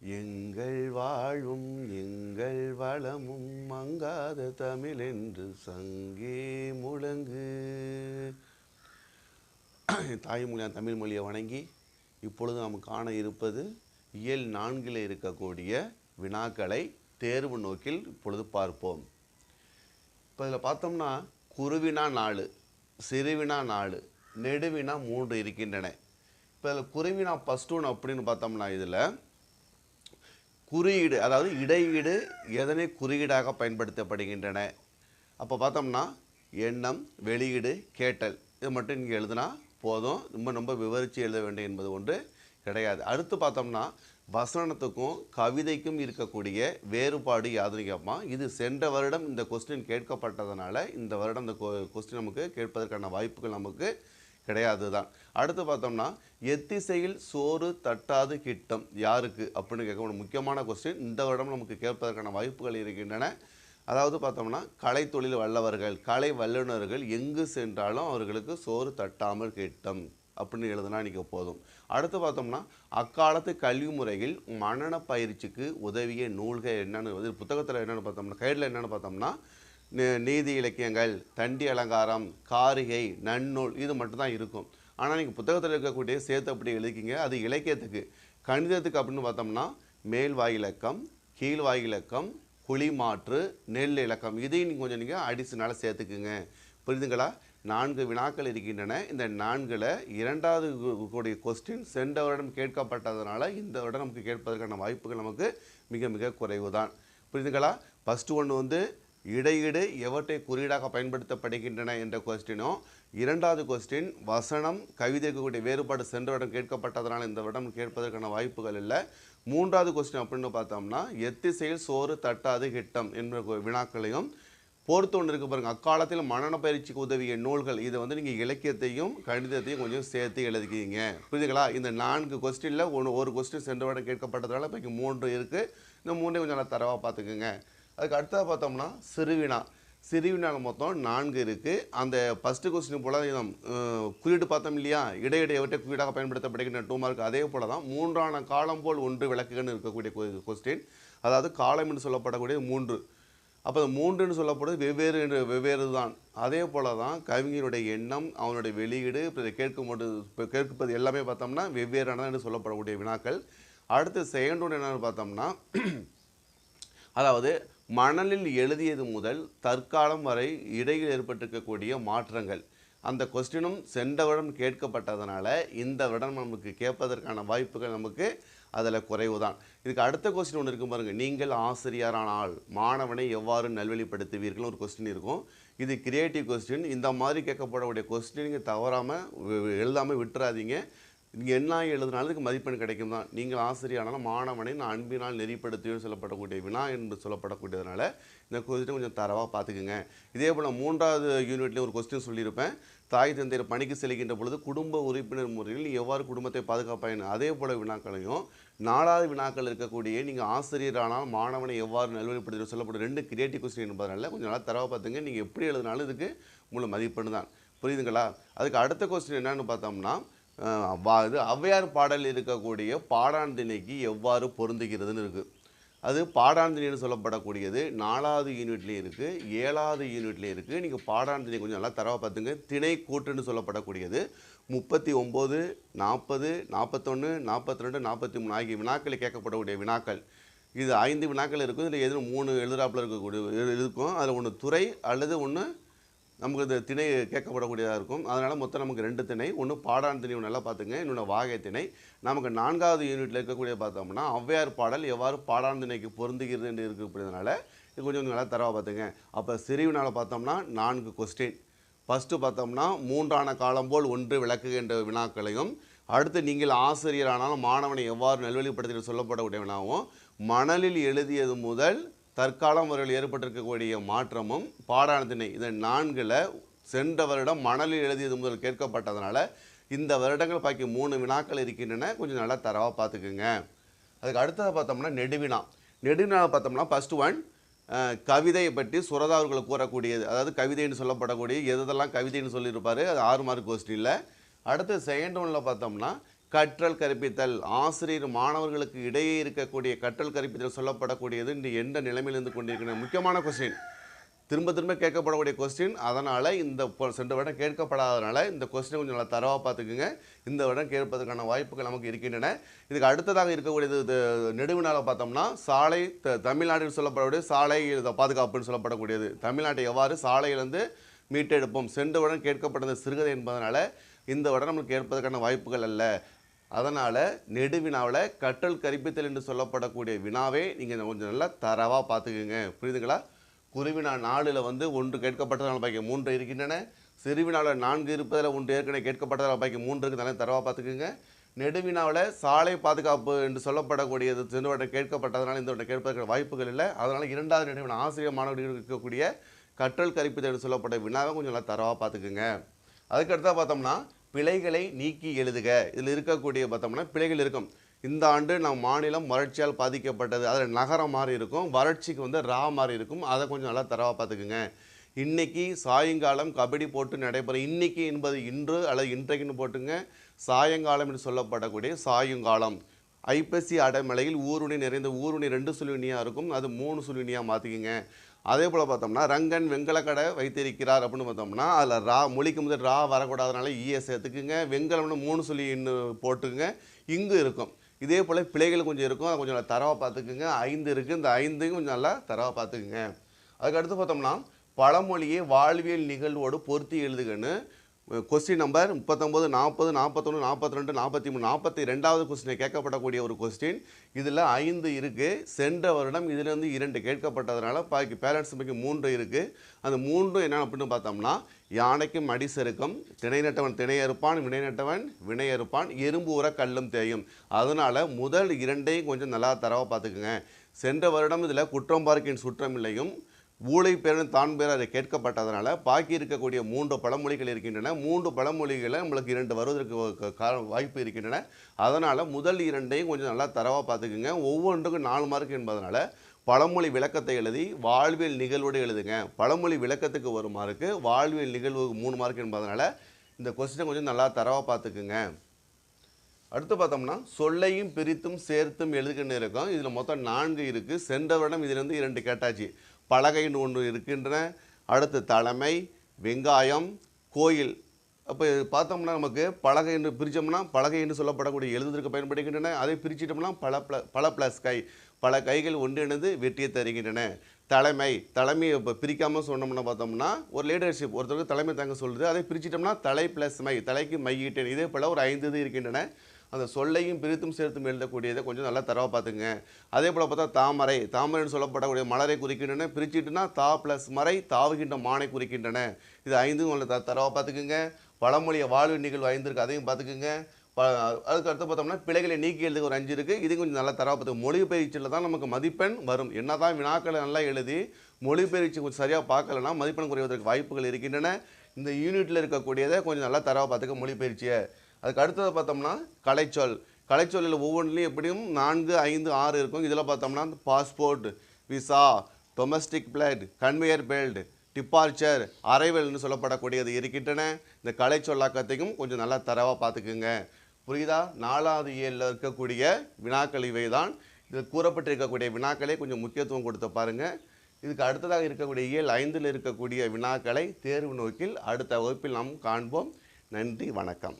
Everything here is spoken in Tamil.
எங்கள் வாழும் எங்கள் வளமும் மங்காத தமிழ் என்று சங்கே முழங்கு. தாய்மொழியான தமிழ் மொழியை வணங்கி இப்பொழுது நாம் காண இருப்பது இயல் நான்கில் இருக்கக்கூடிய வினாக்களை தேர்வு நோக்கில் இப்பொழுது பார்ப்போம். இப்போ இதில் பார்த்தோம்னா குருவினா நாலு சிறுவினா நாலு நெடுவினா மூன்று இருக்கின்றன. இப்போ இதில் குருவினா ஃபஸ்ட் ஒன் அப்படின்னு பார்த்தோம்னா இதில் குறியீடு அதாவது இடையீடு எதனை குறியீடாக பயன்படுத்தப்படுகின்றன? அப்போ பார்த்தோம்னா எண்ணம் வெளியீடு கேட்டல். இது மட்டும் நீங்கள் எழுதுனா போதும். ரொம்ப ரொம்ப விவரித்து எழுத வேண்டும் என்பது ஒன்று கிடையாது. அடுத்து பார்த்தோம்னா வசனத்துக்கும் கவிதைக்கும் இருக்கக்கூடிய வேறுபாடு யாதுன்னு கேட்பான் இது சென்ற வருடம் இந்த கொஸ்டின் கேட்கப்பட்டதுனால இந்த வருடம் இந்த கொஸ்டின் நமக்கு கேட்பதற்கான வாய்ப்புகள் நமக்கு கிடையாது தான் அடுத்து பார்த்தோம்னா எத்திசையில் சோறு தட்டாது கிட்டம். யாருக்கு? அப்படின்னு கேட்க ஒரு முக்கியமான கொஸ்டின் இந்த வருடம் நமக்கு கேட்பதற்கான வாய்ப்புகள் இருக்கின்றன. அதாவது பார்த்தோம்னா கலை தொழில் வல்லவர்கள் கலை வல்லுநர்கள் எங்கு சென்றாலும் அவர்களுக்கு சோறு தட்டாமல் கிட்டம் அப்படின்னு எழுதுனா இன்றைக்கி போதும். அடுத்து பார்த்தோம்னா அக்காலத்து கல்வி முறையில் மனன பயிற்சிக்கு உதவிய நூல்கள் என்னென்னு புத்தகத்தில் என்னென்னு பார்த்தோம்னா கைடில் என்னென்னு பார்த்தோம்னா நீதி இலக்கியங்கள் தண்டி அலங்காரம் காரிகை நன்னூல் இது மட்டும்தான் இருக்கும். ஆனால் நீங்கள் புத்தகத்தில் இருக்கக்கூடிய சேர்த்து அப்படி எழுதிக்கிங்க. அது இலக்கியத்துக்கு. கணிதத்துக்கு அப்படின்னு பார்த்தோம்னா மேல் வாயிலக்கம் கீழ் வாயிலக்கம் குழிமாற்று நெல் இலக்கம் இதையும் நீங்கள் கொஞ்சம் நீங்கள் அடிஷனலாக சேர்த்துக்குங்க. புரியுதுங்களா? நான்கு வினாக்கள் இருக்கின்றன. இந்த நான்கில் இரண்டாவது கூடிய கொஸ்டின் சென்ற வருடம் கேட்கப்பட்டதுனால இந்த வருடம் நமக்கு கேட்பதற்கான வாய்ப்புகள் நமக்கு மிக மிக குறைவு தான் புரியுதுங்களா? ஃபஸ்ட்டு ஒன்று வந்து இடையீடு எவற்றை குறியீடாக பயன்படுத்தப்படுகின்றன என்ற கொஸ்டினும் இரண்டாவது கொஸ்டின் வசனம் கவிதைக்கு கூடிய வேறுபாடு சென்ற கேட்கப்பட்டதனால் இந்த விடம் கேட்பதற்கான வாய்ப்புகள் இல்லை. மூன்றாவது கொஸ்டின் அப்படின்னு பார்த்தோம்னா எத்திசையில் சோறு தட்டாது கிட்டம் என்ற வினாக்களையும் பொறுத்து ஒன்று இருக்கு பாருங்கள் அக்காலத்தில் மனன பயிற்சிக்கு உதவிய நூல்கள் இதை வந்து நீங்கள் இலக்கியத்தையும் கணிதத்தையும் கொஞ்சம் சேர்த்து எழுதிக்கிங்க புரியுதுங்களா? இந்த நான்கு கொஸ்டினில் ஒன்று ஒரு கொஸ்டின் சென்ற வருடம் கேட்கப்பட்டதுனால இப்போ மூன்று இருக்குது இந்த மூன்றையும் கொஞ்சம் நல்லா தரவாக பார்த்துக்குங்க. அதுக்கு அடுத்தது பார்த்தோம்னா சிறுவினா. சிறுவினால மொத்தம் நான்கு இருக்குது அந்த ஃபஸ்ட்டு கொஸ்டின் போல் நம்ம குறியீடு பார்த்தோம் இல்லையா? இடையிடையவற்றை குறியீடாக பயன்படுத்தப்படுகின்ற டூ மார்க் அதே போல தான் மூன்றான காலம் போல் ஒன்று விளக்குகள்னு இருக்கக்கூடிய கொஸ்டின் அதாவது காலம் என்று சொல்லப்படக்கூடிய மூன்று. அப்போ மூன்றுன்னு சொல்லப்படுவது வெவ்வேறு என்று வெவ்வேறு தான். அதே போல தான் கவிஞனுடைய எண்ணம் அவனுடைய வெளியீடு இப்போ இதை இப்போ கேட்பது எல்லாமே பார்த்தோம்னா வெவ்வேறானது என்று சொல்லப்படக்கூடிய வினாக்கள். அடுத்து செகண்ட் ஒன்று என்னென்னு பார்த்தோம்னா அதாவது மணலில் எழுதியது முதல் தற்காலம் வரை இடையில் ஏற்பட்டிருக்கக்கூடிய மாற்றங்கள். அந்த கொஸ்டினும் சென்ற வருடம் கேட்கப்பட்டதுனால இந்த வருடம் நமக்கு கேட்பதற்கான வாய்ப்புகள் நமக்கு அதில் குறைவு தான் இதுக்கு அடுத்த கொஸ்டின் ஒன்று இருக்கும் பாருங்கள் நீங்கள் ஆசிரியரானால் மாணவனை எவ்வாறு நல்வழிப்படுத்துவீர்கள்? ஒரு கொஸ்டின் இருக்கும். இது கிரியேட்டிவ் கொஸ்டின் இந்த மாதிரி கேட்கப்படக்கூடிய கொஸ்டின் நீங்கள் தவறாமல் எழுதாமல் விட்டுறாதீங்க. நீங்கள் என்ன எழுதினாலும் இதுக்கு மதிப்பெண் கிடைக்கும் தான் நீங்கள் ஆசிரியரானாலும் மாணவனை நான் அன்பினால் நெறிப்படுத்தியும் சொல்லப்படக்கூடிய வினா என்று சொல்லப்படக்கூடியதுனால இந்த கொஸ்டின் கொஞ்சம் தரவாக பார்த்துக்குங்க. இதே போல் மூன்றாவது யூனிட்லேயும் ஒரு கொஸ்டின் சொல்லியிருப்பேன். தாய் தந்தையர் பணிக்கு செல்கின்ற பொழுது குடும்ப உறுப்பினர் முறையில் நீ எவ்வாறு குடும்பத்தை பாதுகாப்பாயின் அதே போல் வினாக்களையும் நாலாவது வினாக்கள் இருக்கக்கூடிய நீங்கள் ஆசிரியரானால் மாணவனை எவ்வாறு நல்வழிப்படுத்த சொல்லப்படும் ரெண்டு கிரியேட்டிவ் கொஸ்டின் என்பதனால கொஞ்சம் நல்லா தரவாக பார்த்துங்க. நீங்கள் எப்படி எழுதினாலும் இதுக்கு முழு மதிப்பெண் தான் புரியுதுங்களா? அதுக்கு அடுத்த கொஸ்டின் என்னென்னு பார்த்தோம்னா இது ஔவையார் பாடலில் இருக்கக்கூடிய பாடாந்திணைக்கு எவ்வாறு பொருந்துகிறதுன்னு இருக்குது அது பாடாந்திணைன்னு சொல்லப்படக்கூடியது நாலாவது யூனிட்லேயும் இருக்குது ஏழாவது யூனிட்லேயும் இருக்குது நீங்கள் பாடாந்திணை கொஞ்சம் நல்லா தரவை பார்த்துங்க. திணை கூட்டுன்னு சொல்லப்படக்கூடியது. முப்பத்தி ஒம்பது நாற்பது நாற்பத்தொன்று நாற்பத்தி ரெண்டு நாற்பத்தி மூணு ஆகிய வினாக்களில் கேட்கப்படக்கூடிய வினாக்கள். இது ஐந்து வினாக்கள் இருக்கும். இதில் எதுவும் மூணு எழுதுறாப்பில் இருக்கக்கூடிய இருக்கும். அதில் ஒன்று துறை அல்லது ஒன்று நமக்கு இந்த திணை கேட்கப்படக்கூடியதாக இருக்கும். அதனால் மொத்தம் நமக்கு ரெண்டு திணை. ஒன்று பாடான் திணை நல்லா பார்த்துங்க. இன்னொன்று வாகை திணை. நமக்கு நான்காவது யூனிட்டில் இருக்கக்கூடிய பார்த்தோம்னா ஔவையார் பாடல் எவ்வாறு பாடான் திணைக்கு பொருந்துகிறது என்று இருக்கக்கூடியதுனால இது கொஞ்சம் நல்லா தரவாக பார்த்துங்க. அப்போ சிறுவினால் பார்த்தோம்னா நான்கு கொஸ்டின் ஃபஸ்ட்டு பார்த்தோம்னா மூன்றான காலம் போல் ஒன்று விளக்குகின்ற வினாக்களையும் அடுத்து நீங்கள் ஆசிரியரானாலும் மாணவனை எவ்வாறு நல்வழிப்படுத்தி சொல்லப்படக்கூடிய வினாவும் மணலில் எழுதியது முதல் தற்காலம் வரையில் ஏற்பட்டிருக்கக்கூடிய மாற்றமும் பாடாணத்தினை இந்த நான்கில் சென்ற வருடம் மணலில் எழுதியது முதல் கேட்கப்பட்டதுனால இந்த வருடங்கள் பாக்கி மூணு வினாக்கள் இருக்கின்றன. கொஞ்சம் நல்லா தரவாக பார்த்துக்குங்க அதுக்கு அடுத்தது பார்த்தோம்னா நெடுவினா. நெடுவினா பார்த்தோம்னா ஃபஸ்ட் ஒன் கவிதையை பற்றி சுரதா அவர்கள் கூறக்கூடியது. அதாவது கவிதைன்னு சொல்லப்படக்கூடிய எதெல்லாம் கவிதைன்னு சொல்லியிருப்பார். அது ஆறு மார்க் கொஸ்டினில் அடுத்து செகண்ட் ஒன்ல பார்த்தோம்னா கற்றல் கற்பித்தல். ஆசிரியர் மாணவர்களுக்கு இடையே இருக்கக்கூடிய கற்றல் கற்பித்தல் சொல்லப்படக்கூடியது இன்று எந்த நிலைமையிலிருந்து கொண்டிருக்கிற முக்கியமான கொஸ்டின் திரும்ப திரும்ப கேட்கப்படக்கூடிய கொஸ்டின் அதனால் இந்த சென்ற வருடம் கேட்கப்படாதனால இந்த கொஸ்டினை கொஞ்சம் நல்லா தரவாக பார்த்துக்குங்க. இந்த வருடம் கேட்பதற்கான வாய்ப்புகள் நமக்கு இருக்கின்றன. இதுக்கு அடுத்ததாக இருக்கக்கூடியது இது பார்த்தோம்னா சாலை த தமிழ்நாட்டில் சொல்லப்படக்கூடிய சாலை பாதுகாப்புன்னு சொல்லப்படக்கூடியது. தமிழ்நாட்டை எவ்வாறு சாலையிலிருந்து மீட்டெடுப்போம்? சென்ற வருடம் கேட்கப்பட்டது சிறுகதை என்பதனால் இந்த வருடம் நம்மளுக்கு கேட்பதற்கான வாய்ப்புகள் அல்ல. அதனால் நெடுவினாவில் கற்றல் கற்பித்தல் என்று சொல்லப்படக்கூடிய வினாவே நீங்கள் கொஞ்சம் நல்லா தரவாக பார்த்துக்குங்க. புரியுதுங்களா? குருவினா நாலில் வந்து ஒன்று கேட்கப்பட்டதால் பாக்கி மூன்று இருக்கின்றன. சிறுவினாவில் நான்கு இருப்பதில் ஒன்று ஏற்கனவே கேட்கப்பட்டதால் பாக்கி மூன்று இருக்கிறதால தரவாக பார்த்துக்குங்க. நெடுவினாவில் சாலை பாதுகாப்பு என்று சொல்லப்படக்கூடியது சென்ற கேட்கப்பட்டதனால் இந்த கேட்பதற்கு வாய்ப்புகள் இல்லை. அதனால் இரண்டாவது நெடுவினா ஆசிரியர் மாணவர்கள் இருக்கக்கூடிய கற்றல் கற்பித்தல் என்று சொல்லப்பட்ட வினாவை கொஞ்சம் நல்லா தரவாக பார்த்துக்குங்க. அதுக்கடுத்தா பார்த்தோம்னா பிழைகளை நீக்கி எழுதுக. இதில் இருக்கக்கூடிய பார்த்தோம்னா பிழைகள் இருக்கும். இந்த ஆண்டு நம் மாநிலம் வறட்சியால் பாதிக்கப்பட்டது. அதில் நகரம் மாதிரி இருக்கும். வறட்சிக்கு வந்து ரா மாதிரி இருக்கும். அதை கொஞ்சம் நல்லா தரவாக பார்த்துக்குங்க. இன்றைக்கி சாயங்காலம் கபடி போட்டு நடைபெறும் இன்றைக்கி என்பது இன்று அல்லது இன்றைக்குன்னு போட்டுங்க. சாயங்காலம் என்று சொல்லப்படக்கூடிய சாயங்காலம். ஐப்பசி அடைமலையில் ஊருணி நிறைந்த ஊருணி ரெண்டு சுழுவினியாக இருக்கும். அது மூணு சுழுவினியாக மாற்றிக்கிங்க அதே போல் பார்த்தோம்னா ரங்கன் வெங்கலக்கடை வைத்திருக்கிறார் அப்படின்னு பார்த்தோம்னா அதில் ரா மொழிக்கு முதல் ரா வரக்கூடாதனால ஈய சேர்த்துக்குங்க. வெங்கலம்னு மூணு சொல்லி இன்னும் போட்டுக்குங்க. இங்கு இருக்கும். இதே போல் பிழைகள் கொஞ்சம் இருக்கும். அதை கொஞ்சம் நல்லா தரவாக பார்த்துக்குங்க. ஐந்து இருக்குது இந்த ஐந்தையும் கொஞ்சம் நல்லா தரவாக பார்த்துக்குங்க. அதுக்கடுத்து பார்த்தோம்னா பழமொழியை வாழ்வியல் நிகழ்வோடு பொருத்தி எழுதுகன்னு கொஸ்டின் நம்பர் முப்பத்தொம்போது நாற்பது நாற்பத்தொன்று நாற்பத்தி ரெண்டு நாற்பத்தி மூணு நாற்பத்தி ரெண்டாவது கொஸ்டினை கேட்கப்படக்கூடிய ஒரு கொஸ்டின் இதில் ஐந்து இருக்குது சென்ற வருடம் இதிலேருந்து இரண்டு கேட்கப்பட்டதுனால பாக்கி பேரண்ட்ஸ் மிக மூன்று இருக்குது அந்த மூன்றும் என்ன அப்படின்னு பார்த்தோம்னா யானைக்கும் அடி செருக்கும் திணை நட்டவன் திணை அறுப்பான் வினை நட்டவன் வினை அறுப்பான் எறும்பு உர கல்லும் தேயும். அதனால் முதல் இரண்டையும் கொஞ்சம் நல்லா தரவாக பார்த்துக்குங்க. சென்ற வருடம் இதில் குற்றம் பார்க்கின் சுற்றமில்லையும் ஊழை பேரன் தான் பேர் அதை கேட்கப்பட்டதனால பாக்கி இருக்கக்கூடிய மூன்று பழமொழிகள் இருக்கின்றன. மூன்று பழமொழிகளை நம்மளுக்கு இரண்டு வருவதற்கு வாய்ப்பு இருக்கின்றன. அதனால் முதல் இரண்டையும் கொஞ்சம் நல்லா தரவாக பார்த்துக்குங்க ஒவ்வொன்றுக்கும் நாலு மார்க் என்பதனால பழமொழி விளக்கத்தை எழுதி வாழ்வியல் நிகழ்வோடு எழுதுங்க. பழமொழி விளக்கத்துக்கு ஒரு மார்க்கு வாழ்வியல் நிகழ்வுக்கு மூணு மார்க் என்பதனால இந்த கொஸ்டினை கொஞ்சம் நல்லா தரவாக பார்த்துக்குங்க அடுத்து பார்த்தோம்னா சொல்லையும் பிரித்தும் சேர்த்தும் எழுதுகின்னு இருக்கும் இதில் மொத்தம் நான்கு இருக்குது சென்ற வருடம் இதிலிருந்து இரண்டு கேட்டாச்சு. பலகைன்னு ஒன்று இருக்கின்றன. அடுத்து தலைமை வெங்காயம் கோயில். அப்போ பார்த்தோம்னா நமக்கு பலகை என்று பிரித்தோம்னா பலகை என்று சொல்லப்படக்கூடிய எழுதுவதற்கு பயன்படுகின்றன. அதை பிரிச்சிட்டோம்னா பல ப்ள பல ப்ளஸ் கை. பல கைகள் ஒன்றிணைந்து வெற்றியை தருகின்றன. தலைமை தலைமையை இப்போ பிரிக்காமல் சொன்னோம்னா பார்த்தோம்னா ஒரு லீடர்ஷிப் ஒருத்தருக்கு தலைமை தாங்க சொல்லுது. அதை பிரிச்சிட்டோம்னா தலை ப்ளஸ் மை தலைக்கு மையிட்டேன் இதே போல் ஒரு ஐந்து இது இருக்கின்றன. அந்த சொல்லையும் பிரித்தும் சேர்த்தும் எழுதக்கூடியதை கொஞ்சம் நல்லா தரவாக பார்த்துங்க. அதே போல் பார்த்தா தாமரை தாமரைன்னு சொல்லப்படக்கூடிய மலரை குறிக்கின்றன. பிரிச்சுட்டுனா தா ப்ளஸ் மறை தாவுகின்ற மானை குறிக்கின்றன. இது ஐந்தும் உங்களை த தரவாக பார்த்துக்குங்க. பழமொழிய வாழ்வு நிகழ்வு ஐந்து இருக்குது அதையும் பார்த்துக்குங்க. அதுக்கு அடுத்து பார்த்தோம்னா பிழைகளை நீக்கி எழுதுக்கு ஒரு அஞ்சு இருக்குது இது கொஞ்சம் நல்லா தரவாக மொழி பயிற்சியில் தான் நமக்கு மதிப்பெண் வரும். என்ன தான் வினாக்களை நல்லா எழுதி மொழிபெயர்ச்சி கொஞ்சம் சரியாக பார்க்கலனா மதிப்பெண் குறைவதற்கு வாய்ப்புகள் இருக்கின்றன. இந்த யூனிட்டில் இருக்கக்கூடியதை கொஞ்சம் நல்லா தரவாக பார்த்துக்க மொழிபெயர்ச்சியை அதுக்கு அடுத்தது பார்த்தோம்னா கலைச்சொல். கலைச்சொல்லில் ஒவ்வொன்றிலையும் எப்படியும் நான்கு ஐந்து ஆறு இருக்கும். இதில் பார்த்தோம்னா passport visa domestic flight conveyor belt departure அரைவல்னு சொல்லப்படக்கூடியது இருக்கின்றன. இந்த கலைச்சொல்லாக்கத்தையும் கொஞ்சம் நல்லா தரவாக பார்த்துக்குங்க. புரியுதா? நாலாவது ஏழில் இருக்கக்கூடிய வினாக்கள் இவை தான் இதில் கூறப்பட்டிருக்கக்கூடிய வினாக்களை கொஞ்சம் முக்கியத்துவம் கொடுத்து பாருங்கள் இதுக்கு அடுத்ததாக இருக்கக்கூடிய இயல் ஐந்தில் இருக்கக்கூடிய வினாக்களை தேர்வு நோக்கில் அடுத்த வகுப்பில் நாம் காண்போம். நன்றி வணக்கம்.